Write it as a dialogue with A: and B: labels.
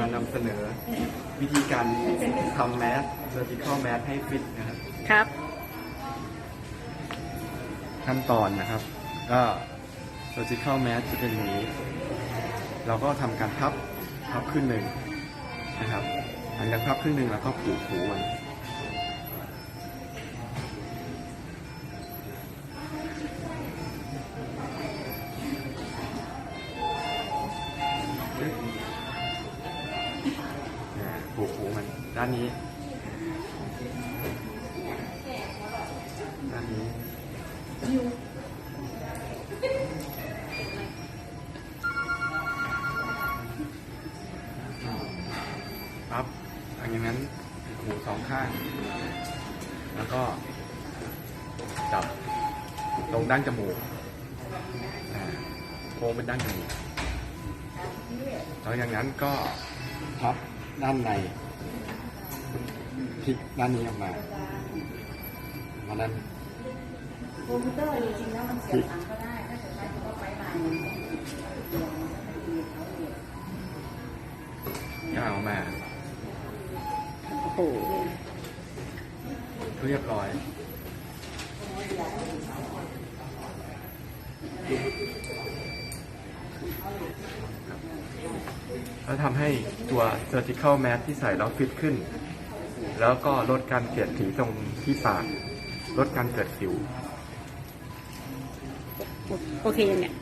A: มานำเสนอวิธีการทำแมส surgical mask ให้ฟิตนะครับ
B: ครับ
A: ขั้นตอนนะครับ ก็ surgical mask จะเป็นอย่างนี้ เราก็ทำการพับพับครึ่งหนึ่งนะครับหลังจากพับครึ่งหนึ่งแล้วก็ผูกหูมันเนี่ยผูกหูมันด้านนี้ ด้านนี้ครับหลังจากนั้นหูสองข้าง แล้วก็ จับตรงด้านจมูกโค้งเป็นด้านจมูกหลังจากนั้นก็พับ ด้านในพลิกด้านนี้ออกมามาด้าน
C: คอมพิวเตอร์จริงๆแล้วมันเสียบถังก็ได้ถ้าจะใช้คำว่าไฟลายมันต้องเดี๋ยวมันจะไม่ดีเขาเอง
A: ก้าวออกมา
B: โอ้โห
A: เรียบร้อย แล้วทำให้ตัว surgical mask ที่ใส่แล้วฟิตขึ้น แล้วก็ลดการเสียดสีตรงที่ปากลดการเกิดสิว
B: โอเคเนี่ย